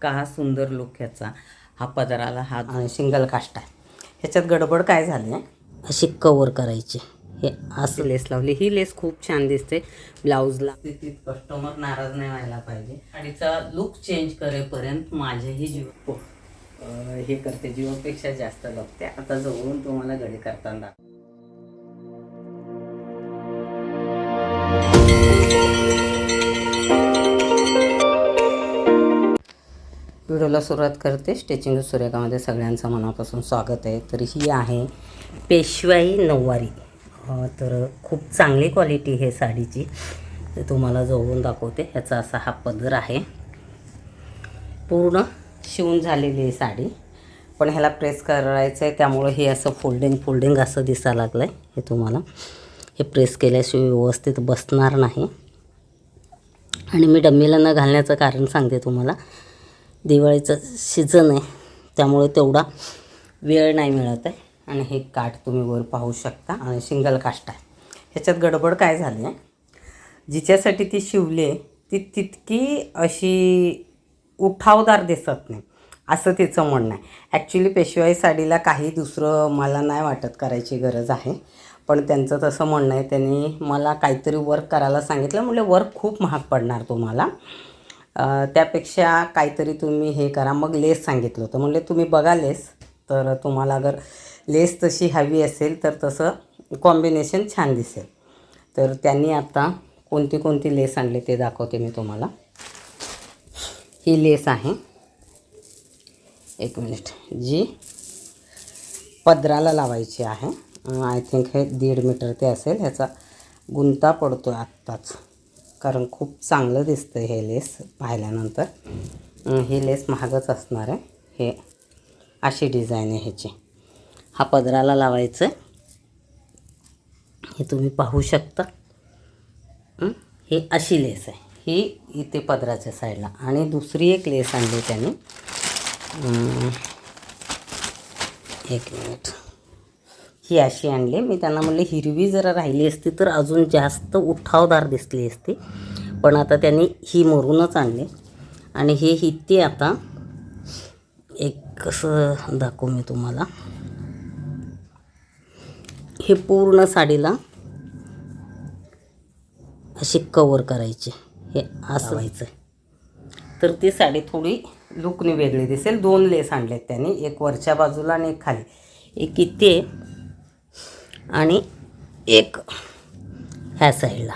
इतका सुंदर लुक ह्याचा. हा पदराला हा सिंगल कास्ट आहे. ह्याच्यात गडबड काय झाली? आहे अशी कवर करायची. हे असं. लेस लावली. ही लेस खूप छान दिसते. ब्लाऊजला कस्टमर नाराज नाही व्हायला पाहिजे. साडीचा लुक चेंज करेपर्यंत माझेही जीव हो, हे करते. जीवापेक्षा जास्त लागते आता जवळून तुम्हाला गडी करताना व्हिडिओला सुरुवात करते. स्टिचिंग सुरेखामध्ये सगळ्यांचं मनापासून स्वागत आहे. तर ही आहे पेशवाई नऊवारी. तर खूप चांगली क्वालिटी आहे साडीची. ते तुम्हाला जवळून दाखवते. ह्याचा असा हा पदर आहे. पूर्ण शिवून झालेली आहे साडी. पण ह्याला प्रेस करायचं आहे त्यामुळं हे असं फोल्डिंग फोल्डिंग असं दिसायला लागलं आहे हे तुम्हाला हे प्रेस केल्याशिवाय व्यवस्थित बसणार नाही. आणि मी डम्मीला न घालण्याचं कारण सांगते तुम्हाला. दिवाळीचं सीझन आहे त्यामुळे तेवढा वेळ नाही मिळत आहे. आणि हे काठ तुम्ही वर पाहू शकता आणि सिंगल काष्ट आहे. ह्याच्यात गडबड काय झाली आहे? जिच्यासाठी ती शिवली आहे ती तितकी अशी उठावदार दिसत नाही असं तिचं म्हणणं आहे. ॲक्च्युली पेशवाई साडीला काही दुसरं मला नाही वाटत करायची गरज आहे पण त्यांचं तसं म्हणणं आहे. त्यांनी मला काहीतरी वर्क करायला सांगितलं म्हणजे वर्क खूप महाग पडणार तुम्हाला. त्यापेक्षा काहीतरी तुम्ही हे करा. मग लेस सांगितलं होतं. म्हणजे तुम्ही बघा लेस. तर तुम्हाला अगर लेस तशी हवी असेल तर तसं कॉम्बिनेशन छान दिसेल. तर त्यांनी आता कोणती कोणती लेस आणली ते दाखवते मी तुम्हाला. ही लेस आहे. एक मिनिट. जी पदराला लावायची आहे. आय थिंक हे दीड मीटर ते असेल. ह्याचा गुंता पडतो आहे आत्ताच. कारण खूप चांगलं दिसतं हे लेस पाहिल्यानंतर. ही लेस महागच असणार आहे. हे अशी डिझाईन आहे ह्याची. हा पदराला लावायचं आहे. हे तुम्ही पाहू शकता. ही अशी लेस आहे. ही इथे पदराच्या साईडला. आणि दुसरी एक लेस आणली त्यांनी. एक मिनिट. ही अशी आणली. मी त्यांना म्हणले हिरवी जरा राहिली असती तर अजून जास्त उठावदार दिसली असती. पण आता त्यांनी ही मरूनच आणली. आणि हे हित्ती आता एक कसं दाखवू मी तुम्हाला. हे पूर्ण साडीला अशी कवर करायची. हे असं व्हायचं. तर ती साडी थोडी लुकने वेगळी दिसेल. दोन लेस आणलेत त्यांनी. एक वरच्या बाजूला आणि एक खाली. एक इथे आणि एक ह्या साईडला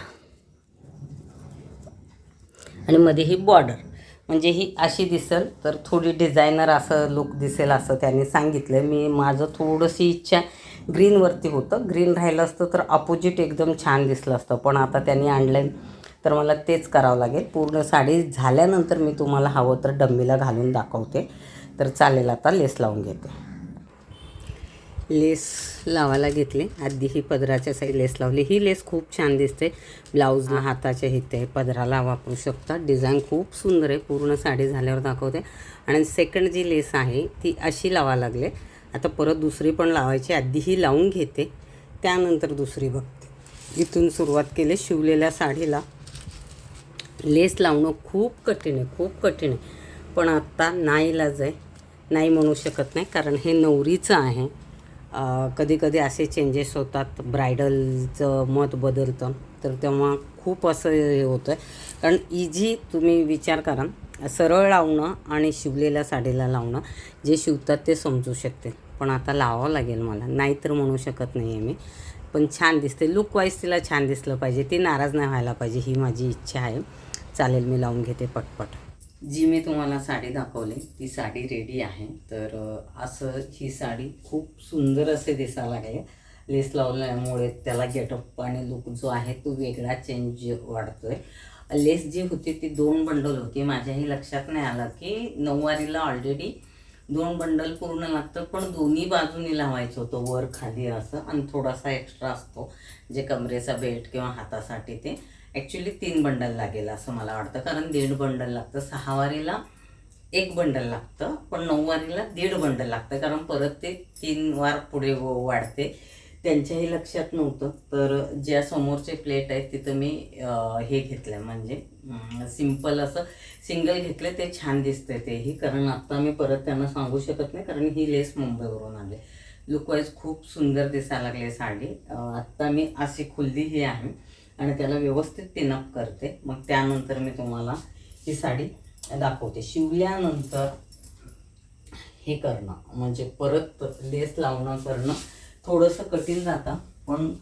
आणि मध्ये ही बॉर्डर म्हणजे ही अशी दिसेल तर थोडी डिझायनर असं लुक दिसेल असं त्यांनी सांगितलं मी माझं थोडंशी इच्छा ग्रीनवरती होतं. ग्रीन राहिलं असतं तर अपोजिट एकदम छान दिसलं असतं. पण आता त्यांनी आणलं तर मला तेच करावं लागेल. पूर्ण साडी झाल्यानंतर मी तुम्हाला हवं तर डम्मीला घालून दाखवते. तर चालेल आता लेस लावून घेते. लेस लावायला घेतली. आधी ही पदराच्या साईड लेस लावली. ही लेस खूप छान दिसते. ब्लाऊजला हाताच्या इथे पदराला वापरू शकता. डिझाईन खूप सुंदर आहे. पूर्ण साडी झाल्यावर दाखवते. आणि सेकंड जी लेस आहे ती अशी लावा लागले. आता परत दुसरी पण लावायची. आधी ही लावून घेते. त्यानंतर दुसरी बघते. इथून सुरुवात केली. शिवलेल्या साडीला लेस लावणं खूप कठीण आहे. खूप कठीण आहे. पण आत्ता नाईलाज आहे. नाही म्हणू शकत नाही कारण हे नवरीचं आहे. कधी कधी असे चेंजेस होतात ब्रायडलचं मत बदलतं. तर तेव्हा खूप असं हे होतं आहे कारण इझी तुम्ही विचार करा सरळ लावणं आणि शिवलेल्या साडीला लावणं जे शिवतात ते समजू शकते. पण आता लावावं लागेल मला. नाही तर म्हणू शकत नाही आहे मी. पण छान दिसते. लुकवाईज तिला छान दिसलं पाहिजे. ती नाराज नाही व्हायला पाहिजे. ही माझी इच्छा आहे. चालेल मी लावून घेते पटपट. जी मी तुम्हाला साडी दाखवली ती साडी रेडी आहे. तर असं ही साडी खूप सुंदर असे दिसायला लागले. लेस लावल्यामुळे त्याला गेटअप आणि लुक जो आहे तो वेगळा चेंज वाढतो आहे लेस जी होती ती दोन बंडल होती. माझ्याही लक्षात नाही आलं की नऊवारीला ऑलरेडी दोन बंडल पूर्ण लागतं पण दोन्ही बाजूनी लावायचं होतं वर खाली असं आणि थोडासा एक्स्ट्रा असतो जे कमरेचा बेल्ट किंवा हातासाठी ते. ॲक्च्युली तीन बंडल लागेल असं मला वाटतं कारण दीड बंडल लागतं. सहावारीला एक बंडल लागतं पण नऊवारीला दीड बंडल लागतं कारण परत ते तीन वार पुढे वाढते. त्यांच्याही लक्षात नव्हतं. तर ज्या समोरचे प्लेट आहेत तिथं मी हे घेतलं म्हणजे सिंपल असं सिंगल घेतलं ते छान दिसतंय तेही. कारण आत्ता मी परत त्यांना सांगू शकत नाही कारण ही लेस मुंबईवरून आले. लुकवाईज खूप सुंदर दिसायला लागली साडी. आत्ता मी अशी खुल्ली ही आहे आणि त्याला व्यवस्थित पिनअप करते. मग त्यानंतर मी तुम्हाला ही साडी दाखवते. शिवल्यानंतर हे करणं म्हणजे परत लेस लावणं करणं थोडंसं कठीण जातं पण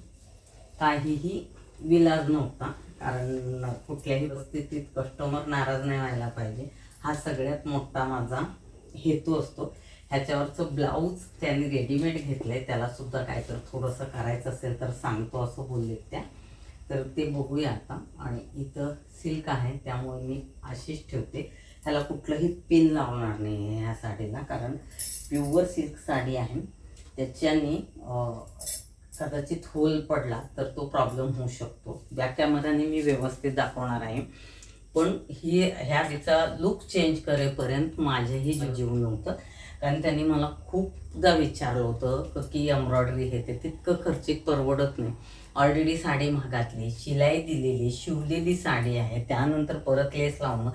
काहीही विलाज नव्हता. कारण कुठल्याही परिस्थितीत कस्टमर नाराज नाही व्हायला पाहिजे. हा सगळ्यात मोठा माझा हेतू असतो. ह्याच्यावरचं ब्लाऊज त्यांनी रेडीमेड घेतलंय त्याला सुद्धा काय तर थोडंसं करायचं असेल तर सांगतो असं बोललेत त्या. तर ते बघूया आता. आणि इथं सिल्क आहे त्यामुळे मी अशीच ठेवते. ह्याला कुठलंही पिन लावणार नाही ह्या साडीला कारण प्युअर सिल्क साडी आहे. त्याच्याने कदाचित होल पडला तर तो प्रॉब्लेम होऊ शकतो. त्या कॅमेराने मी व्यवस्थित दाखवणार आहे. पण ही ह्या तिचा लुक चेंज करेपर्यंत माझंही जीव नव्हतं. कारण त्यांनी मला खूपदा विचारलं होतं क- की एम्ब्रॉयडरी हे ते तितकं खर्चिक परवडत नाही. ऑलरेडी साडी महागातली शिलाई दिलेली शिवलेली साडी आहे. त्यानंतर परत लेस लावणं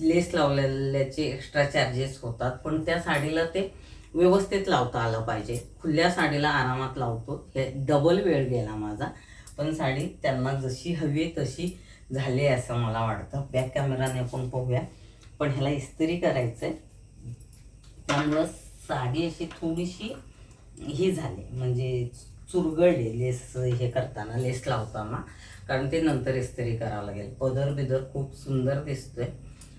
लेस लावलेल्याचे एक्स्ट्रा चार्जेस होतात. पण त्या साडीला ते व्यवस्थित लावता आलं पाहिजे. खुल्या साडीला आरामात लावतो. हे डबल वेळ गेला माझा. पण साडी त्यांना जशी हवी आहे तशी झाली आहे असं मला वाटतं. बॅक कॅमेराने आपण पाहूया पण ह्याला इस्त्री करायचं आहे त्यामुळं साडी अशी थोडीशी ही झाली. म्हणजे चुरगळली लेस हे करताना लेस लावताना. कारण ते नंतर इस्त्री करावं लागेल. पदर बिदर खूप सुंदर दिसतोय.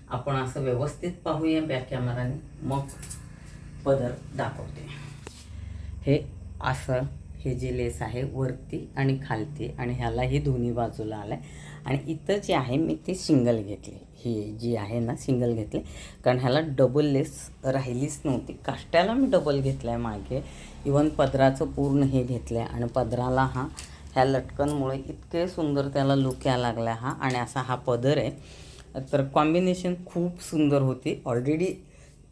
आपण असं व्यवस्थित पाहूया बॅक कॅमेराने मग पदर दाखवते. हे असं हे जे लेस आहे वरती आणि खालती आणि ह्यालाही दोन्ही बाजूला आलं आहे आणि इथं जे आहे मी ते सिंगल घेतले. ही जी आहे ना सिंगल घेतले. कारण ह्याला डबल लेस राहिलीच नव्हती. काष्ट्याला मी डबल घेतला आहे मागे. इवन पदराचं पूर्ण हे घेतलं आहे आणि पदराला हा ह्या लटकनमुळे इतके सुंदर त्याला लुक यायला लागला हा. आणि असा हा पदर आहे. तर कॉम्बिनेशन खूप सुंदर होती. ऑलरेडी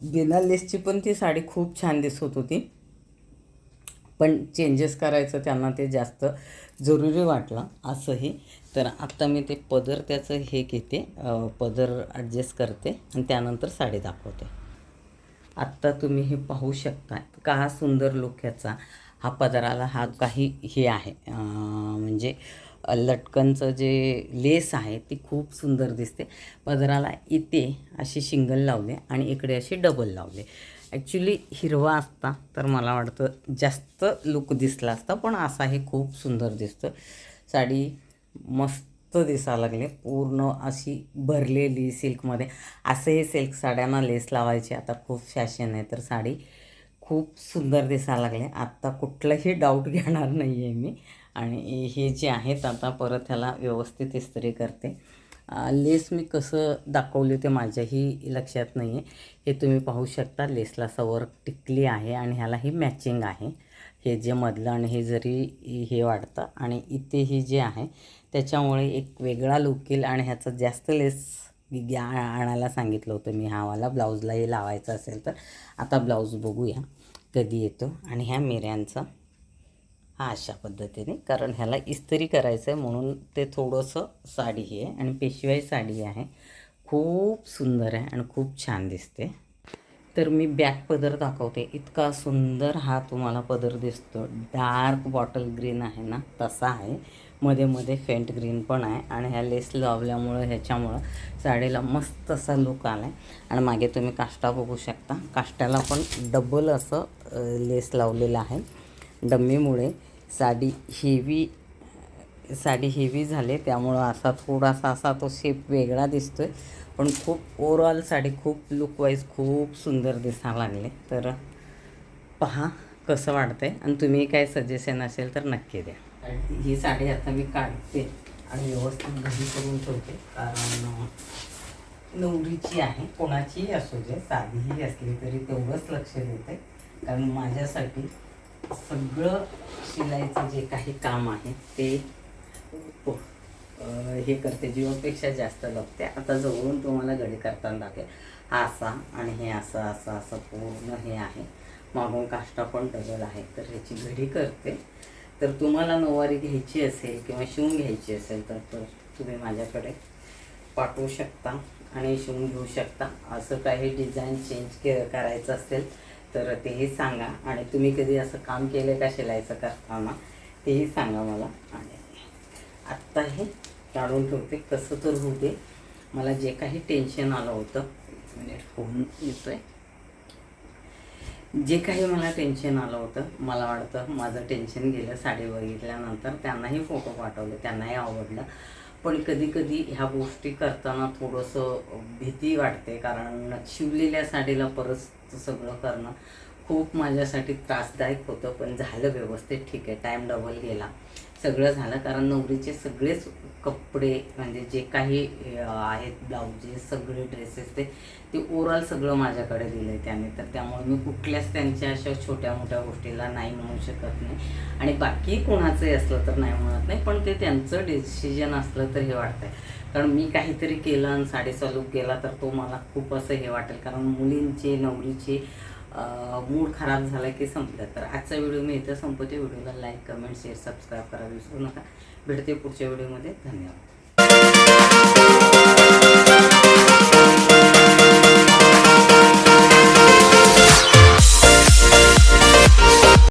बिना लेसची पण ती साडी खूप छान दिसत होती. पण चेंजेस करायचं त्यांना ते जास्त जरुरी वाटलं असंही. तर आत्ता मी ते पदर त्याचं हे घेते पदर ॲडजस्ट करते आणि त्यानंतर साडी दाखवते. आत्ता तुम्ही हे पाहू शकता का हा सुंदर लुक ह्याचा हा पदराला हा काही हे आहे म्हणजे लटकनचं जे लेस आहे ती खूप सुंदर दिसते. पदराला इथे अशी शिंगल लावले आणि इकडे अशी डबल लावले. ॲक्च्युली हिरवा असता तर मला वाटतं जास्त लुक दिसला असता पण असा हे खूप सुंदर दिसतं. साडी मस्त दिसायला लागले. पूर्ण अशी भरलेली सिल्कमध्ये. असे हे सिल्क साड्यांना लेस लावायची. आता खूप फॅशन आहे तर साडी खूप सुंदर दिसायला लागले. आत्ता कुठलंही डाऊट घेणार नाही आहे मी. आणि हे जे आहेत आता परत ह्याला व्यवस्थित इस्त्री करते. लेस मी कसं दाखवली ते माझ्याही लक्षात नाही आहे हे तुम्ही पाहू शकता लेसला सवर टिकली आहे आणि ह्यालाही मॅचिंग आहे. हे जे मधलं आणि हे जरी हे वाढतं आणि इथे ही जे आहे त्याच्यामुळे एक वेगळा लुक येईल आणि ह्याचा जास्त लेस घ्या आणायला सांगितलं होतं मी हावाला ब्लाऊजलाही लावायचं असेल तर. आता ब्लाऊज बघूया. कधी येतो? आणि ह्या मिऱ्यांचा हा अशा पद्धतीने. कारण ह्याला इस्त्री करायचं आहे म्हणून ते थोडंसं साडी आहे आणि पेशवाई साडी आहे. खूप सुंदर आहे आणि खूप छान दिसते. तर मी बॅक पदर दाखवते. इतका सुंदर हा तुम्हाला पदर दिसतो. डार्क बॉटल ग्रीन आहे ना तसा आहे. मध्ये मध्ये फेंट ग्रीन पण आहे आणि ह्या लेस लावल्यामुळं ह्याच्यामुळं साडीला मस्त असा लुक आला आहे आणि मागे तुम्ही काष्टा बघू शकता. काष्ट्याला पण डबल असं लेस लावलेलं आहे. डम्मीमुळे साडी हेवी साडी हेवी झाली. त्यामुळं असा थोडासा असा तो शेप वेगळा दिसतो आहे पण खूप ओवरऑल साडी खूप लुकवाईज खूप सुंदर दिसायला लागले. तर पहा कसं वाटतंय आणि तुम्ही काय सजेशन असेल तर नक्की द्या. ही साडी आता मी काढते आणि व्यवस्थित घरी करून ठेवते. कारण नवरीची आहे. कोणाचीही असू दे साधीही असली तरी तेवढंच लक्ष देते. कारण माझ्यासाठी सगळं शिलाईचं जे काही काम आहे ते हे करते जीवापेक्षा जास्त लागते आता जवळून तुम्हाला घडी करताना दाखवेल. हा असा आणि हे असं असं असं पूर्ण हे आहे. मागून काष्टा पण डबल आहे. तर ह्याची घडी करते. तर तुम्हाला नऊवारी घ्यायची असेल किंवा शिवून घ्यायची असेल तर तर तुम्ही माझ्याकडे पाठवू शकता आणि शिवून घेऊ शकता. असं काही डिझाईन चेंज के करायचं असेल तर तेही सांगा. आणि तुम्ही कधी असं काम केलं का शिलाईचं करताना तेही सांगा मला. आणि आत्ता हे काढून ठेवते. कसं तर होऊ दे. मला जे काही टेन्शन आलं होतं एक मिनिट फोन येतोय. जे काही मला टेन्शन आलं होतं मला वाटतं माझं टेन्शन गेलं साडी बघितल्यानंतर. त्यांनाही फोटो पाठवले त्यांनाही आवडलं. पण कधी कधी ह्या गोष्टी करताना थोडंसं भीती वाटते कारण शिवलेल्या साडीला परत सगळं करणं खूप माझ्यासाठी त्रासदायक होतं पण झालं व्यवस्थित ठीक आहे. टाईम डबल गेला. सगळं झालं कारण नवरीचे सगळेच कपडे म्हणजे जे काही आहेत ब्लाऊजेस सगळे ड्रेसेस ते ते ओव्हरऑल सगळं माझ्याकडे दिलं आहे त्याने. तर त्यामुळे मी कुठल्याच त्यांच्या अशा छोट्या मोठ्या गोष्टीला नाही म्हणू शकत नाही. आणि बाकी कोणाचंही असलं तर नाही म्हणत नाही पण ते त्यांचं डिसिजन असलं तर हे वाटतंय. कारण मी काहीतरी केलं आणि साडीचा लूक गेला तर तो मला खूप असं हे वाटेल. कारण मुलींचे नवरीचे मूड खराब झाला की संपलं. तर आजचा व्हिडिओ मी इथं संपवते. व्हिडिओला लाईक कमेंट शेअर सबस्क्राईब करा. विसरू नका. भेटते पुढच्या व्हिडिओमध्ये. धन्यवाद.